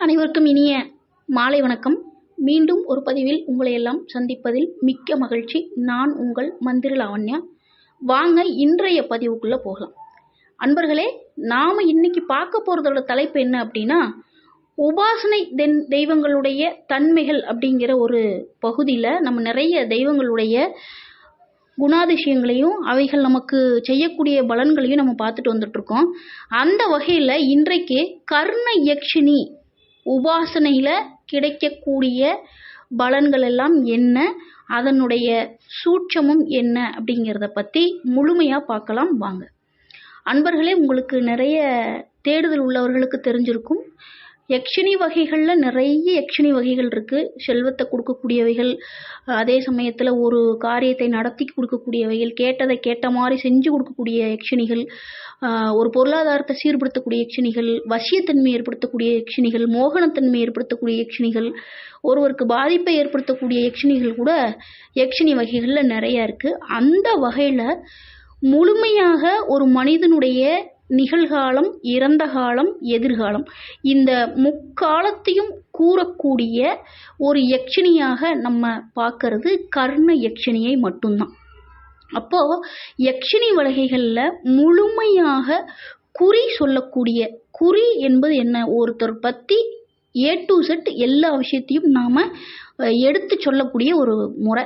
அனைவருக்கும் இனிய மாலை வணக்கம். மீண்டும் ஒரு பதிவில் உங்களை எல்லாம் சந்திப்பதில் மிக்க மகிழ்ச்சி. நான் உங்கள் மந்திர லாவண்யா வாங்க இன்றைய பதிவுக்குள்ளே போகலாம். அன்பர்களே நாம் இன்னைக்கு பார்க்க போகிறதோட தலைப்பு என்ன அப்படின்னா உபாசனை தென் தெய்வங்களுடைய தன்மைகள் அப்படிங்கிற ஒரு பகுதியில் நம்ம நிறைய தெய்வங்களுடைய குணாதிசயங்களையும் அவைகள் நமக்கு செய்யக்கூடிய பலன்களையும் நம்ம பார்த்துட்டு வந்துட்ருக்கோம் அந்த வகையில் இன்றைக்கு கர்ண யக்ஷினி உபாசனையில் கிடைக்கக்கூடிய பலன்கள் எல்லாம் என்ன? அதனுடைய சூட்சமும் என்ன? அப்படிங்கிறத பற்றி முழுமையாக பார்க்கலாம் வாங்க. அன்பர்களே உங்களுக்கு நிறைய தேடுதல் உள்ளவர்களுக்கு தெரிஞ்சிருக்கும். யக்ஷினி வகைகளில் நிறைய யக்ஷினி வகைகள் இருக்குது செல்வத்தை கொடுக்கக்கூடியவைகள் அதே சமயத்தில் ஒரு காரியத்தை நடத்தி கொடுக்கக்கூடியவைகள் கேட்டதை கேட்ட மாதிரி செஞ்சு கொடுக்கக்கூடிய யக்ஷினிகள் ஒரு பொருளாதாரத்தை சீர்படுத்தக்கூடிய யக்ஷினிகள் வசியத்தன்மை ஏற்படுத்தக்கூடிய யக்ஷினிகள் மோகனத்தன்மை ஏற்படுத்தக்கூடிய யக்ஷினிகள் ஒருவருக்கு பாதிப்பை ஏற்படுத்தக்கூடிய யக்ஷினிகள் கூட யக்ஷினி வகைகளில் நிறையா இருக்குது அந்த வகையில் முழுமையாக ஒரு மனிதனுடைய நிகழ்காலம் இறந்த காலம் எதிர்காலம். இந்த முக்காலத்தையும் கூறக்கூடிய ஒரு யக்ஷினியாக நம்ம பார்க்கறது கர்ண யக்ஷினியை மட்டும்தான். அப்போ யக்ஷினி வலகைகளில் முழுமையாக குறி சொல்லக்கூடிய குறி என்பது என்ன? ஒருத்தர் பற்றி ஏ டு செட் எல்லா விஷயத்தையும் நாம் எடுத்து சொல்லக்கூடிய ஒரு முறை.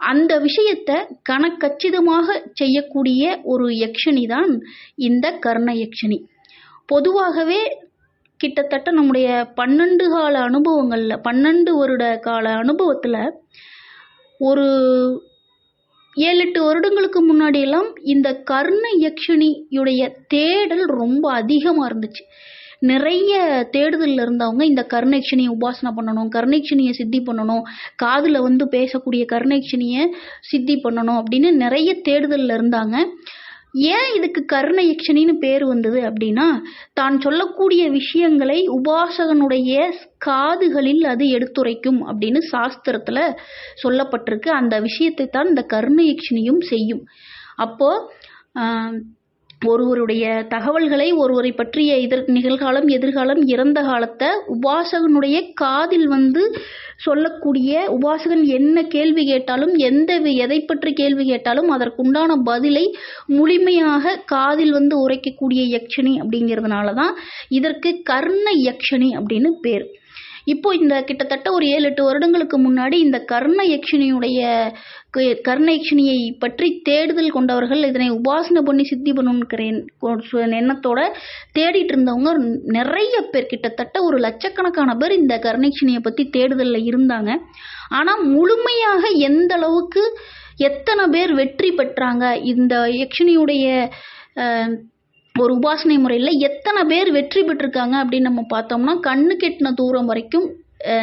அந்த விஷயத்தை கணக்கச்சிதமாக செய்யக்கூடிய ஒரு யக்ஷினி தான் இந்த கர்ண யக்ஷினி பொதுவாகவே கிட்டத்தட்ட நம்முடைய பன்னெண்டு கால அனுபவங்களில் பன்னெண்டு வருட கால அனுபவத்தில் ஒரு ஏழு எட்டு வருடங்களுக்கு முன்னாடியெல்லாம் இந்த கர்ண யக்ஷினியுடைய தேடல் ரொம்ப அதிகமாக இருந்துச்சு. நிறைய தேடுதலில் இருந்தவங்க இந்த கர்ணேக்ஷனியை உபாசனை பண்ணணும் கர்ணேக்ஷனியை சித்தி பண்ணணும் காதில் வந்து பேசக்கூடிய கர்ணேக்ஷனியை சித்தி பண்ணணும் அப்படின்னு நிறைய தேடுதலில் இருந்தாங்க. ஏன் இதுக்கு கர்ண யக்ஷனின்னு பேர் வந்தது அப்படின்னா தான் சொல்லக்கூடிய விஷயங்களை உபாசகனுடைய காதுகளில் அது எடுத்துரைக்கும் அப்படின்னு சாஸ்திரத்தில் சொல்லப்பட்டிருக்கு. அந்த விஷயத்தை தான் இந்த கர்ண யக்ஷனியும் செய்யும் அப்போது ஒருவருடைய தகவல்களை ஒருவரை பற்றிய எதிர் நிகழ்காலம் எதிர்காலம் இறந்த காலத்தை உபாசகனுடைய காதில் வந்து சொல்லக்கூடிய உபாசகன் என்ன கேள்வி கேட்டாலும் எந்த எதை பற்றி கேள்வி கேட்டாலும் அதற்குண்டான பதிலை முழுமையாக காதில் வந்து உரைக்கக்கூடிய யக்ஷினி அப்படிங்கிறதுனால தான் இதற்கு கர்ண யக்ஷினி அப்படின்னு பேர். இப்போ இந்த கிட்டத்தட்ட ஒரு ஏழு எட்டு வருடங்களுக்கு முன்னாடி இந்த கர்ண யக்ஷினியுடைய கர்ண யக்ஷினியை பற்றி தேடுதல் கொண்டவர்கள் இதனை உபாசனை பண்ணி சித்தி பண்ணணுங்கிறேன் எண்ணத்தோட தேடிட்டு இருந்தவங்க நிறைய பேர் கிட்டத்தட்ட ஒரு லட்சக்கணக்கான பேர் இந்த கர்ணயக்ஷினியை பற்றி தேடுதலில் இருந்தாங்க. ஆனால் முழுமையாக எந்த அளவுக்கு எத்தனை பேர் வெற்றி பெற்றாங்க? இந்த யக்ஷினியுடைய ஒரு உபாசனை முறையில் எத்தனை பேர் வெற்றி பெற்றிருக்காங்க அப்படின்னு நம்ம பார்த்தோம்னா கண்ணு கெட்டின தூரம் வரைக்கும்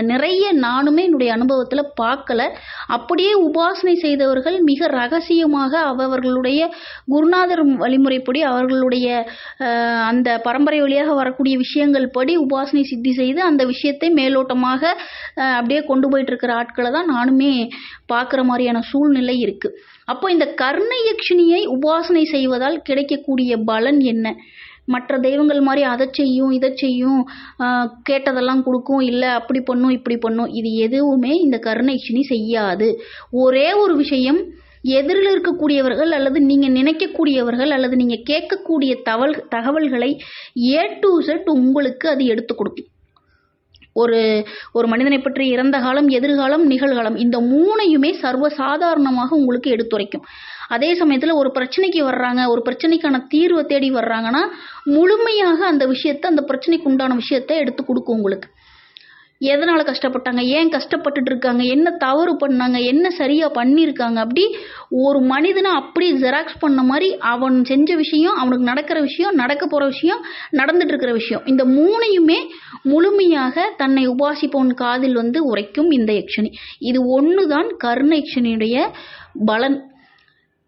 நிறைய நானுமே என்னுடைய அனுபவத்தில் பார்க்கல. அப்படியே உபாசனை செய்தவர்கள் மிக ரகசியமாக அவர்களுடைய குருநாதர் வழிமுறைப்படி அவர்களுடைய அந்த பரம்பரை வழியாக வரக்கூடிய விஷயங்கள் படி உபாசனை சித்தி செய்து அந்த விஷயத்தை மேலோட்டமாக அப்படியே கொண்டு போயிட்டு இருக்கிற ஆட்களை தான் நானுமே பார்க்குற மாதிரியான சூழ்நிலை இருக்குது அப்போ இந்த கர்ண யக்ஷினியை உபாசனை செய்வதால் கிடைக்கக்கூடிய பலன் என்ன? மற்ற தெய்வங்கள் மாதிரி அதை செய்யும் இதை செய்யும் கேட்டதெல்லாம் கொடுக்கும் இல்லை அப்படி பண்ணும் இப்படி பண்ணும். இது எதுவுமே இந்த கர்ணயக்ஷினி செய்யாது. ஒரே ஒரு விஷயம் எதிரில் இருக்கக்கூடியவர்கள் அல்லது நீங்கள் நினைக்கக்கூடியவர்கள் அல்லது நீங்கள் கேட்கக்கூடிய தவல் தகவல்களை ஏ டு செட் உங்களுக்கு அது எடுத்து கொடுக்கும். ஒரு ஒரு மனிதனை பற்றி இறந்த காலம் எதிர்காலம் நிகழ்காலம் இந்த மூணையுமே சர்வசாதாரணமாக உங்களுக்கு எடுத்துரைக்கும். அதே சமயத்தில் ஒரு பிரச்சனைக்கு வர்றாங்க ஒரு பிரச்சனைக்கான தீர்வை தேடி வர்றாங்கன்னா முழுமையாக அந்த விஷயத்தை அந்த பிரச்சனைக்கு உண்டான விஷயத்தை எடுத்து கொடுக்கும் உங்களுக்கு. எதனால் கஷ்டப்பட்டாங்க? ஏன் கஷ்டப்பட்டுட்டு இருக்காங்க என்ன தவறு பண்ணாங்க? என்ன சரியாக பண்ணியிருக்காங்க அப்படி ஒரு மனிதனை அப்படி ஜெராக்ஸ் பண்ண மாதிரி அவன் செஞ்ச விஷயம் அவனுக்கு நடக்கிற விஷயம் நடக்க போகிற விஷயம் நடந்துட்டு இருக்கிற விஷயம். இந்த மூணையுமே முழுமையாக தன்னை உபாசிப்பவன் காதில் வந்து உரைக்கும் இந்த யக்ஷனி இது ஒன்று தான் கர்ண யக்ஷனியுடைய பலன்.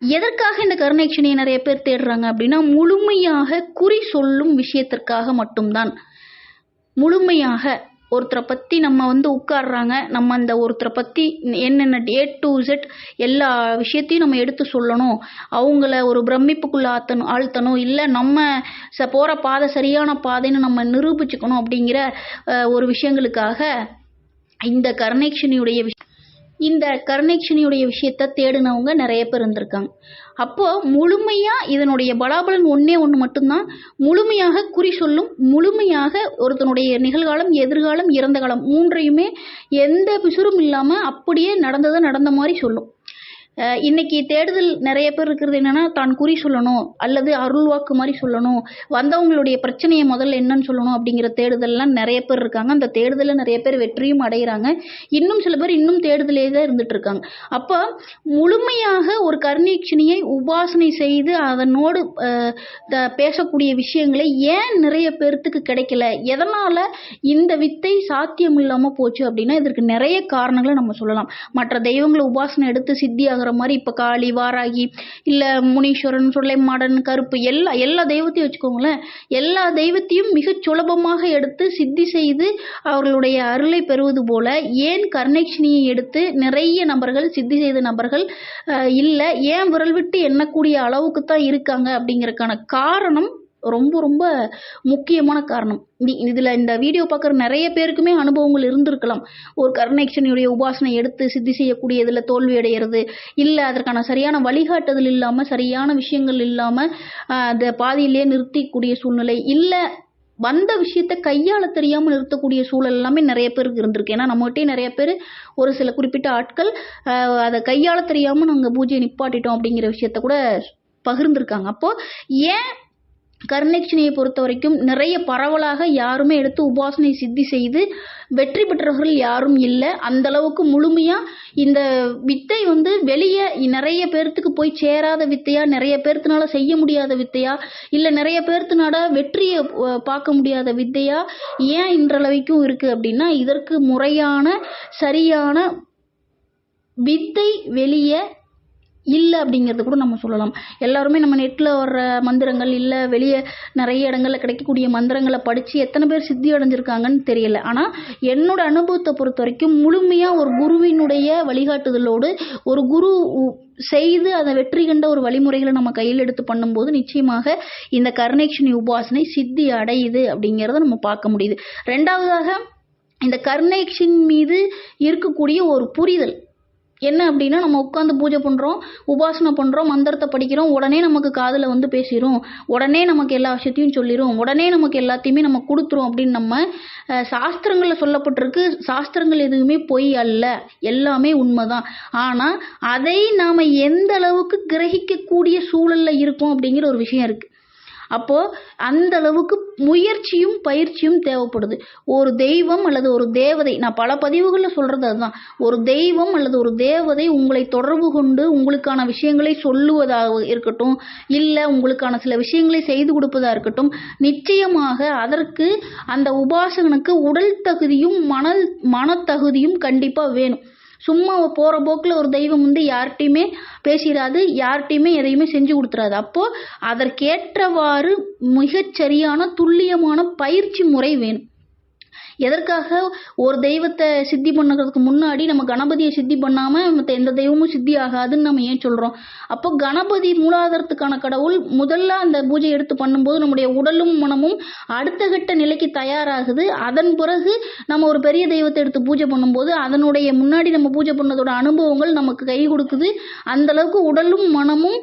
எதற்காக இந்த கருணேக்ஷனியை நிறைய பேர் தேடுறாங்க அப்படின்னா முழுமையாக குறி சொல்லும் விஷயத்திற்காக மட்டும்தான். முழுமையாக ஒருத்தரை பற்றி நம்ம வந்து உட்கார்றாங்க நம்ம அந்த ஒருத்தரை பற்றி என்னென்ன ஏ டு இசட் எல்லா விஷயத்தையும் நம்ம எடுத்து சொல்லணும். அவங்கள ஒரு பிரமிப்புக்குள்ளே ஆத்தணும் ஆழ்த்தணும். இல்லை நம்ம ச போகிற பாதை சரியான பாதைன்னு நம்ம நிரூபிச்சுக்கணும் அப்படிங்கிற ஒரு விஷயங்களுக்காக இந்த கருணைக்ஷனியுடைய விஷயம் இந்த கருணைக்ஷனியுடைய விஷயத்த தேடினவங்க நிறைய பேர் இருந்திருக்காங்க. அப்போது முழுமையாக இதனுடைய பலாபலன் ஒன்றே ஒன்று மட்டும்தான் முழுமையாக குறி சொல்லும் முழுமையாக ஒருத்தனுடைய நிகழ்காலம் எதிர்காலம் இறந்த காலம் மூன்றையுமே எந்த பிசுறும் இல்லாமல் அப்படியே நடந்ததை நடந்த மாதிரி சொல்லும். இன்னைக்கு தேடுதல் நிறைய பேர் இருக்கிறது என்னன்னா தான் குறி சொல்லணும் அல்லது அருள்வாக்கு மாதிரி சொல்லணும். வந்தவங்களுடைய பிரச்சனையை முதல்ல என்னன்னு சொல்லணும் அப்படிங்கிற தேடுதல்லாம் நிறைய பேர் இருக்காங்க. அந்த தேடுதலில் நிறைய பேர் வெற்றியும் அடைகிறாங்க இன்னும் சில பேர் இன்னும் தேடுதலே தான் இருந்துட்டு இருக்காங்க. அப்போ முழுமையாக ஒரு கருணீட்சணியை உபாசனை செய்து அதனோடு த- பேசக்கூடிய விஷயங்களை ஏன் நிறைய பேர்த்துக்கு கிடைக்கல? எதனால் இந்த வித்தை சாத்தியம் இல்லாமல் போச்சு அப்படின்னா இதற்கு நிறைய காரணங்களை நம்ம சொல்லலாம். மற்ற தெய்வங்களை உபாசனை எடுத்து சித்தி ஆகிற மாதிரி இப்போ காளி வாராகி இல்லை முனீஸ்வரன் சுலைமாடன் கருப்பு எல்லா எல்லா தெய்வத்தையும் வச்சுக்கோங்களேன். எல்லா தெய்வத்தையும் மிகச் சுலபமாக எடுத்து சித்தி செய்து அவர்களுடைய அருளை பெறுவது போல ஏன் கருணைக்ஷினியை எடுத்து நிறைய நபர்கள் சித்தி செய்த நபர்கள் இல்லை ஏன் விரல் விட்டு எண்ணக்கூடிய அளவுக்கு தான் இருக்காங்க அப்படிங்கிறதுக்கான காரணம் ரொம்ப ரொம்ப முக்கியமான காரணம். இ- இதில் இந்த வீடியோ பார்க்குற நிறைய பேருக்குமே அனுபவங்கள் இருந்திருக்கலாம். ஒரு கருணைக்ஷனியுடைய உபாசனை எடுத்து சித்தி செய்யக்கூடிய இதில் தோல்வி அடைகிறது இல்லை அதற்கான சரியான வழிகாட்டுதல் இல்லாமல் சரியான விஷயங்கள் இல்லாமல் அதை பாதியிலேயே நிறுத்திக்கூடிய சூழ்நிலை இல்லை வந்த விஷயத்த கையாள தெரியாமல் நிறுத்தக்கூடிய சூழல் எல்லாமே நிறைய பேருக்கு இருந்திருக்கு. ஏன்னா நம்மகிட்டே நிறைய பேர் ஒரு சில குறிப்பிட்ட ஆட்கள் அதை கையாள தெரியாமல் நாங்கள் பூஜையை நிப்பாட்டிட்டோம் அப்படிங்கிற விஷயத்த கூட பகிர்ந்திருக்காங்க. அப்போது ஏன் கருணைக்ஷனியை பொறுத்த வரைக்கும் நிறைய பரவலாக யாருமே எடுத்து உபாசனை சித்தி செய்து வெற்றி பெற்றவர்கள் யாரும் இல்லை. அந்த அளவுக்கு முழுமையாக இந்த வித்தை வந்து வெளியே நிறைய பேர்த்துக்கு போய் சேராத வித்தையா நிறைய பேர்த்துனால செய்ய முடியாத வித்தையா இல்லை நிறைய பேர்த்துனால வெற்றியை பார்க்க முடியாத வித்தையா ஏன் இன்றளவைக்கும் இருக்குது அப்படின்னா இதற்கு முறையான சரியான வித்தை வெளியே இல்லை அப்படிங்கிறது கூட நம்ம சொல்லலாம். எல்லாருமே நம்ம நெட்டில் வர்ற மந்திரங்கள் இல்லை வெளியே நிறைய இடங்களில் கிடைக்கக்கூடிய மந்திரங்களை படித்து எத்தனை பேர் சித்தி அடைஞ்சிருக்காங்கன்னு தெரியல. ஆனால் என்னோட அனுபவத்தை பொறுத்த வரைக்கும் முழுமையாக ஒரு குருவினுடைய வழிகாட்டுதலோடு ஒரு குரு உ- செய்து அதை வெற்றி கண்ட ஒரு வழிமுறைகளை நம்ம கையில் எடுத்து பண்ணும்போது நிச்சயமாக இந்த கர்ணேக்ஷனி உபாசனை சித்தி அடையுது அப்படிங்கிறத நம்ம பார்க்க முடியுது. ரெண்டாவதாக இந்த கருணேக்ஷன் மீது இருக்கக்கூடிய ஒரு புரிதல் என்ன அப்படின்னா நம்ம உட்காந்து பூஜை பண்ணுறோம் உபாசனை பண்ணுறோம் மந்திரத்தை படிக்கிறோம் உடனே நமக்கு காதில் வந்து பேசிடும் உடனே நமக்கு எல்லா விஷயத்தையும் சொல்லிடும் உடனே நமக்கு எல்லாத்தையுமே நம்ம கொடுத்துரும் அப்படின்னு நம்ம சாஸ்திரங்களில் சொல்லப்பட்டிருக்கு. சாஸ்திரங்கள் எதுவுமே பொய் அல்ல. எல்லாமே உண்மைதான். ஆனால் அதை நாம் எந்த அளவுக்கு கிரகிக்கக்கூடிய சூழலில் இருக்கோம் அப்படிங்கிற ஒரு விஷயம் இருக்குது அப்போது அந்த அளவுக்கு முயற்சியும் பயிற்சியும் தேவைப்படுது. ஒரு தெய்வம் அல்லது ஒரு தேவதை நான் பல பதிவுகளில் சொல்கிறது அதுதான். ஒரு தெய்வம் அல்லது ஒரு தேவதை உங்களை தொடர்பு கொண்டு உங்களுக்கான விஷயங்களை சொல்லுவதாக இருக்கட்டும் இல்லை உங்களுக்கான சில விஷயங்களை செய்து கொடுப்பதாக இருக்கட்டும் நிச்சயமாக அதற்கு அந்த உபாசகனுக்கு உடல் தகுதியும் மனல் மனத்தகுதியும் கண்டிப்பாக வேணும். சும்மா போகிற போக்கில் ஒரு தெய்வம் வந்து யார்கிட்டையுமே பேசிடாது யார்கிட்டையுமே எதையுமே செஞ்சு கொடுத்துறாது அப்போது அதற்கேற்றவாறு மிகச்சரியான துல்லியமான பயிற்சி முறை வேணும். எதற்காக ஒரு தெய்வத்தை சித்தி பண்ணுறதுக்கு முன்னாடி நம்ம கணபதியை சித்தி பண்ணாமல் மற்ற எந்த தெய்வமும் சித்தி ஆகாதுன்னு நம்ம ஏன் சொல்கிறோம் அப்போ கணபதி மூலாதாரத்துக்கான கடவுள் முதல்ல அந்த பூஜை எடுத்து பண்ணும்போது நம்முடைய உடலும் மனமும் அடுத்த கட்ட நிலைக்கு தயாராகுது. அதன் பிறகு நம்ம ஒரு பெரிய தெய்வத்தை எடுத்து பூஜை பண்ணும்போது அதனுடைய முன்னாடி நம்ம பூஜை பண்ணதோட அனுபவங்கள் நமக்கு கை கொடுக்குது. அந்த அளவுக்கு உடலும் மனமும்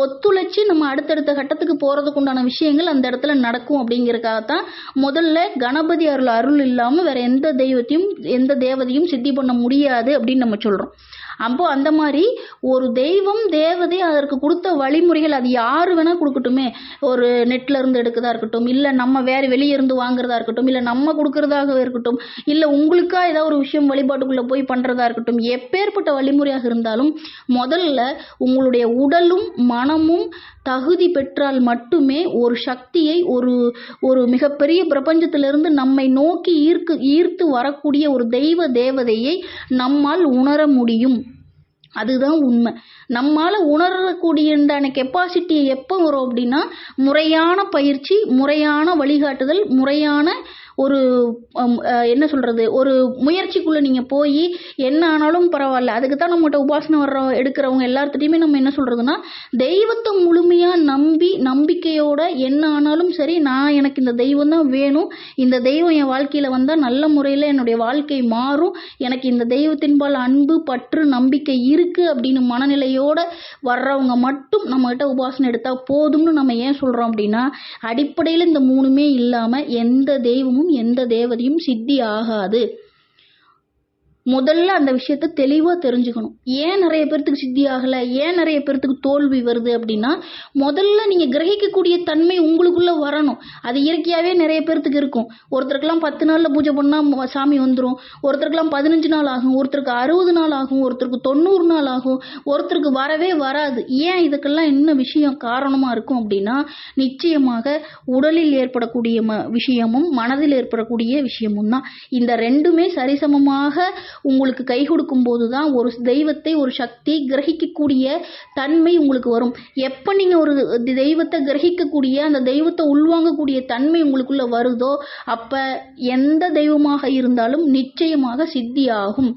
ஒத்துழைச்சி நம்ம அடுத்தடுத்த கட்டத்துக்கு போகிறதுக்கு உண்டான விஷயங்கள் அந்த இடத்துல நடக்கும் அப்படிங்கிறதுக்காகத்தான் முதல்ல கணபதி அருள் அருள் இல்லாமல் வேற எந்த தெய்வத்தையும் எந்த தேவதையும் சித்தி பண்ண முடியாது அப்படின்னு நம்ம சொல்கிறோம் அப்போ அந்த மாதிரி ஒரு தெய்வம் தேவதை அதற்கு கொடுத்த வழிமுறைகள் அது யார் வேணால் கொடுக்கட்டுமே. ஒரு நெட்டில் இருந்து எடுக்கிறதா இருக்கட்டும் இல்லை நம்ம வேறு வெளியே இருந்து வாங்குறதா இருக்கட்டும் இல்லை நம்ம கொடுக்கறதாக இருக்கட்டும் இல்லை உங்களுக்கா ஏதாவது ஒரு விஷயம் வழிபாட்டுக்குள்ளே போய் பண்ணுறதா இருக்கட்டும் எப்பேற்பட்ட வழிமுறையாக இருந்தாலும் முதல்ல உங்களுடைய உடலும் மனமும் தகுதி பெற்றால் மட்டுமே ஒரு சக்தியை ஒரு ஒரு மிகப்பெரிய பிரபஞ்சத்திலிருந்து நம்மை நோக்கி ஈர்க்கு ஈர்த்து வரக்கூடிய ஒரு தெய்வ தேவதையை நம்மால் உணர முடியும். அதுதான் உண்மை. நம்மால் உணரக்கூடியதான கெப்பாசிட்டி எப்போ வரும் அப்படின்னா முறையான பயிற்சி முறையான வழிகாட்டுதல் முறையான ஒரு என்ன சொல்கிறது ஒரு முயற்சிக்குள்ளே நீங்கள் போய் என்ன ஆனாலும் பரவாயில்ல. அதுக்கு தான் நம்மகிட்ட உபாசனை வர்ற எடுக்கிறவங்க எல்லாத்துட்டையுமே நம்ம என்ன சொல்கிறதுனா தெய்வத்தை முழுமையாக நம்பி நம்பிக்கையோட என்ன ஆனாலும் சரி நான் எனக்கு இந்த தெய்வம் தான் வேணும். இந்த தெய்வம் என் வாழ்க்கையில் வந்தால் நல்ல முறையில் என்னுடைய வாழ்க்கை மாறும். எனக்கு இந்த தெய்வத்தின்பால் அன்பு பற்று நம்பிக்கை இருக்குது அப்படின்னு மனநிலையோட வர்றவங்க மட்டும் நம்மகிட்ட உபாசனை எடுத்தால் போதும்னு நம்ம ஏன் சொல்கிறோம் அப்படின்னா அடிப்படையில் இந்த மூணுமே இல்லாமல் எந்த தெய்வமும் எந்த தேவதையும் சித்தி ஆகாது. முதல்ல அந்த விஷயத்த தெளிவாக தெரிஞ்சுக்கணும். ஏன் நிறைய பேர்த்துக்கு சித்தி ஆகலை? ஏன் நிறைய பேர்த்துக்கு தோல்வி வருது அப்படின்னா முதல்ல நீங்கள் கிரகிக்கக்கூடிய தன்மை உங்களுக்குள்ளே வரணும். அது இயற்கையாகவே நிறைய பேர்த்துக்கு இருக்கும். ஒருத்தருக்கெல்லாம் பத்து நாளில் பூஜை பண்ணால் சாமி வந்துடும் ஒருத்தருக்கெல்லாம் பதினஞ்சு நாள் ஆகும். ஒருத்தருக்கு அறுபது நாள் ஆகும். ஒருத்தருக்கு தொண்ணூறு நாள் ஆகும். ஒருத்தருக்கு வரவே வராது. ஏன் இதுக்கெல்லாம் என்ன விஷயம் காரணமாக இருக்கும் அப்படின்னா நிச்சயமாக உடலில் ஏற்படக்கூடிய ம விஷயமும் மனதில் ஏற்படக்கூடிய விஷயமும் தான். இந்த ரெண்டுமே சரிசமமாக உங்களுக்கு கை கொடுக்கும் போது தான் ஒரு தெய்வத்தை ஒரு சக்தி கிரகிக்கக்கூடிய தன்மை உங்களுக்கு வரும். எப்போ நீங்கள் ஒரு தெய்வத்தை கிரகிக்கக்கூடிய அந்த தெய்வத்தை உள்வாங்கக்கூடிய தன்மை உங்களுக்குள்ள வருதோ அப்போ எந்த தெய்வமாக இருந்தாலும் நிச்சயமாக சித்தியாகும்.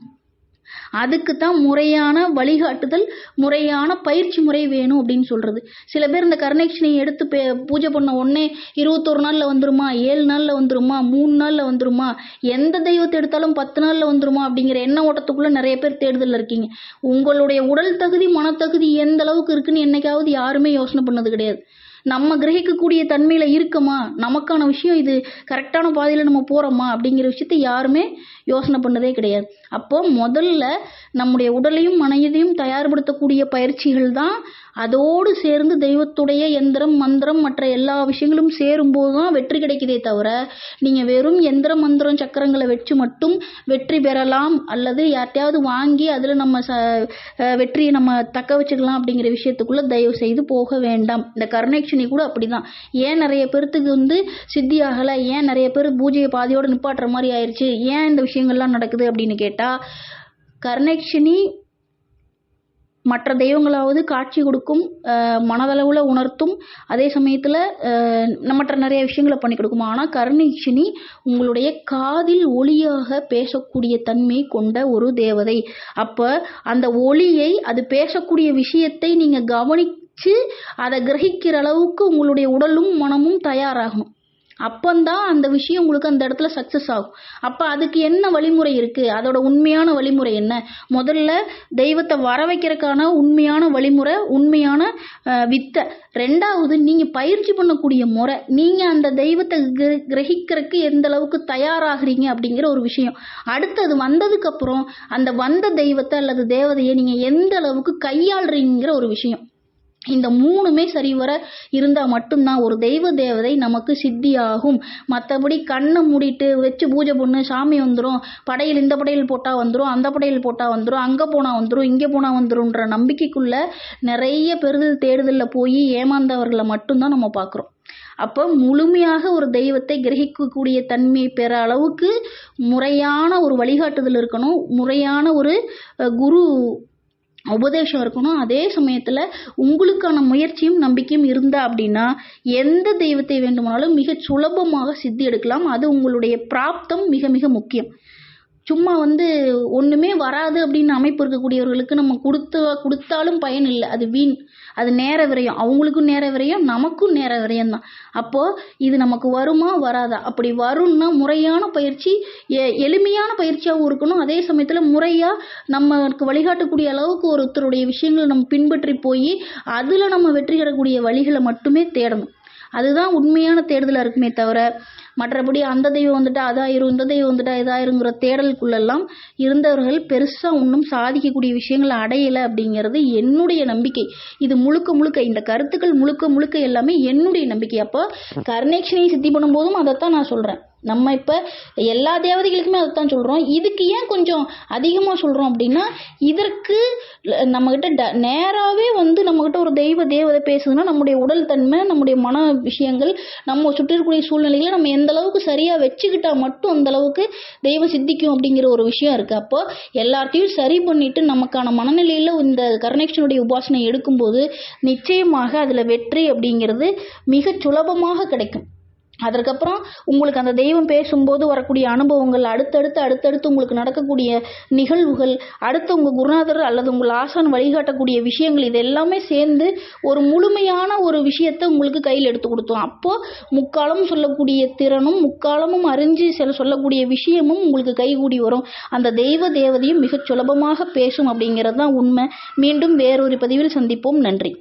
அதுக்கு தான் முறையான வழிகாட்டுதல் முறையான பயிற்சி முறை வேணும் அப்படின்னு சொல்கிறது சில பேர் இந்த கருணேக்ஷனை எடுத்து பே பூஜை பண்ண உடனே இருபத்தொரு நாளில் வந்துருமா ஏழு நாளில் வந்துருமா மூணு நாளில் வந்துருமா எந்த தெய்வத்தை எடுத்தாலும் பத்து நாளில் வந்துருமா அப்படிங்கிற எண்ண ஓட்டத்துக்குள்ளே நிறைய பேர் தேடுதலில் இருக்கீங்க. உங்களுடைய உடல் தகுதி மனத்தகுதி எந்த அளவுக்கு இருக்குன்னு என்னைக்காவது யாருமே யோசனை பண்ணது கிடையாது. நம்ம கிரகிக்கக்கூடிய தன்மையில் இருக்கமா? நமக்கான விஷயம் இது கரெக்டான பாதையில் நம்ம போகிறோமா அப்படிங்கிற விஷயத்த யாருமே யோசனை பண்ணதே கிடையாது. அப்போ முதல்ல நம்முடைய உடலையும் மனதையும் தயார்படுத்தக்கூடிய பயிற்சிகள் தான் அதோடு சேர்ந்து தெய்வத்துடைய எந்திரம் மந்திரம் மற்ற எல்லா விஷயங்களும் சேரும்போது தான் வெற்றி கிடைக்குதே தவிர நீங்கள் வெறும் எந்திரம் மந்திரம் சக்கரங்களை வச்சு மட்டும் வெற்றி பெறலாம் அல்லது யார்ட்டையாவது வாங்கி அதில் நம்ம ச வெற்றியை நம்ம தக்க வச்சுக்கலாம் அப்படிங்கிற விஷயத்துக்குள்ளே தயவு செய்து போக வேண்டாம். இந்த கருணேக்ஷனி கூட அப்படிதான். ஏன் நிறைய பேர்த்துக்கு வந்து சித்தி ஆகலை ஏன் நிறைய பேர் பூஜையை பாதியோடு நிப்பாட்டுற மாதிரி ஆயிடுச்சு ஏன் இந்த விஷயங்கள்லாம் நடக்குது அப்படின்னு கேட்டால் கருணேக்ஷனி மற்ற தெய்வங்களாவது காட்சி கொடுக்கும் மனதளவில் உணர்த்தும். அதே சமயத்தில் மற்ற நிறைய விஷயங்களை பண்ணி கொடுக்கும். ஆனால் கருணீட்சினி உங்களுடைய காதில் ஒளியாக பேசக்கூடிய தன்மை கொண்ட ஒரு தேவதை. அப்போ அந்த ஒளியை அது பேசக்கூடிய விஷயத்தை நீங்கள் கவனித்து அதை கிரகிக்கிற அளவுக்கு உங்களுடைய உடலும் மனமும் தயாராகணும். அப்போந்தான் அந்த விஷயம் உங்களுக்கு அந்த இடத்துல சக்ஸஸ் ஆகும். அப்போ அதுக்கு என்ன வழிமுறை இருக்குது அதோட உண்மையான வழிமுறை என்ன? முதல்ல தெய்வத்தை வர வைக்கிறதுக்கான உண்மையான வழிமுறை உண்மையான வித்தை. ரெண்டாவது நீங்கள் பயிற்சி பண்ணக்கூடிய முறை. நீங்கள் அந்த தெய்வத்தை கிர- கிரகிக்கிறதுக்கு எந்த அளவுக்கு தயாராகிறீங்க அப்படிங்கிற ஒரு விஷயம். அடுத்தது வந்ததுக்கப்புறம் அந்த வந்த தெய்வத்தை அல்லது தேவதையை நீங்கள் எந்த அளவுக்கு கையாளுறீங்கிற ஒரு விஷயம். இந்த மூணுமே சரிவர இருந்தால் மட்டும்தான் ஒரு தெய்வ தேவதை நமக்கு சித்தியாகும். மற்றபடி கண்ணை மூடிட்டு வச்சு பூஜை பண்ணு சாமி வந்துடும் படையில் இந்த படையில் போட்டால் வந்துடும் அந்த படையில் போட்டால் வந்துடும் அங்கே போனால் வந்துடும் இங்கே போனால் வந்துடும்ன்ற நம்பிக்கைக்குள்ள நிறைய பெறுதல் தேடுதலில் போய் ஏமாந்தவர்களை மட்டும்தான் நம்ம பார்க்குறோம் அப்போ முழுமையாக ஒரு தெய்வத்தை கிரகிக்கக்கூடிய தன்மை பெற அளவுக்கு முறையான ஒரு வழிகாட்டுதல் இருக்கணும். முறையான ஒரு குரு உபதேசம் இருக்கணும். அதே சமயத்தில் உங்களுக்கான முயற்சியும் நம்பிக்கையும் இருந்தா அப்படின்னா எந்த தெய்வத்தை வேண்டுமானாலும் மிக சுலபமாக சித்தி எடுக்கலாம். அது உங்களுடைய பிராப்தம் மிக மிக முக்கியம். சும்மா வந்து ஒன்றுமே வராது அப்படின்னு அமைப்பு இருக்கக்கூடியவர்களுக்கு நம்ம கொடுத்து கொடுத்தாலும் பயன் இல்லை. அது வீண். அது நேர விரயம். அவங்களுக்கும் நேர விரயம் நமக்கும் நேர விரயம் தான். அப்போது இது நமக்கு வருமா வராதா? அப்படி வரும்னா முறையான பயிற்சி எ- எளிமையான பயிற்சியாகவும் இருக்கணும். அதே சமயத்தில் முறையாக நமக்கு வழிகாட்டக்கூடிய அளவுக்கு ஒருத்தருடைய விஷயங்களை நம்ம பின்பற்றி போய் அதில் நம்ம வெற்றி பெறக்கூடிய வழிகளை மட்டுமே தேடணும். அதுதான் உண்மையான தேடுதலாக இருக்குமே தவிர மற்றபடி அந்த தெய்வம் வந்துட்டா அதாயிரும் இந்த தெய்வம் வந்துட்டா இதாயிருங்கிற தேடலுக்குள்ளெல்லாம் இருந்தவர்கள் பெருசாக ஒன்றும் சாதிக்கக்கூடிய விஷயங்களை அடையலை அப்படிங்கிறது என்னுடைய நம்பிக்கை. இது முழுக்க முழுக்க இந்த கருத்துக்கள் முழுக்க முழுக்க எல்லாமே என்னுடைய நம்பிக்கை. அப்போ கருணேக்ஷனை சித்தி பண்ணும்போதும் அதைத்தான் நான் சொல்கிறேன் நம்ம இப்போ எல்லா தேவதைகளுக்குமே அதைத்தான் சொல்கிறோம் இதுக்கு ஏன் கொஞ்சம் அதிகமாக சொல்கிறோம் அப்படின்னா இதற்கு நம்மக்கிட்ட ட நேராகவே வந்து நம்மக்கிட்ட ஒரு தெய்வ தேவதை பேசுதுன்னா நம்முடைய உடல் தன்மை நம்முடைய மன விஷயங்கள் நம்ம சுற்றி இருக்கக்கூடிய சூழ்நிலைகளை நம்ம எந்த அளவுக்கு சரியாக வச்சுக்கிட்டால் மட்டும் அந்த அளவுக்கு தெய்வம் சித்திக்கும் அப்படிங்கிற ஒரு விஷயம் இருக்குது அப்போ எல்லாத்தையும் சரி பண்ணிட்டு நமக்கான மனநிலையில் இந்த கருணேஷனுடைய உபாசனை எடுக்கும்போது நிச்சயமாக அதில் வெற்றி அப்படிங்கிறது மிக சுலபமாக கிடைக்கும். அதற்கப்புறம் உங்களுக்கு அந்த தெய்வம் பேசும்போது வரக்கூடிய அனுபவங்கள் அடுத்தடுத்து அடுத்தடுத்து உங்களுக்கு நடக்கக்கூடிய நிகழ்வுகள் அடுத்து உங்கள் குருநாதர் அல்லது உங்கள் ஆசான் வழிகாட்டக்கூடிய விஷயங்கள் இது எல்லாமே சேர்ந்து ஒரு முழுமையான ஒரு விஷயத்தை உங்களுக்கு கையில் எடுத்து கொடுத்தோம். அப்போது முக்காலம் சொல்லக்கூடிய திறனும் முக்காலமும் அறிஞ்சு சில சொல்லக்கூடிய விஷயமும் உங்களுக்கு கைகூடி வரும். அந்த தெய்வ தேவதையும் மிகச் சுலபமாக பேசும் அப்படிங்கிறது தான் உண்மை. மீண்டும் வேறொரு பதிவில் சந்திப்போம். நன்றி.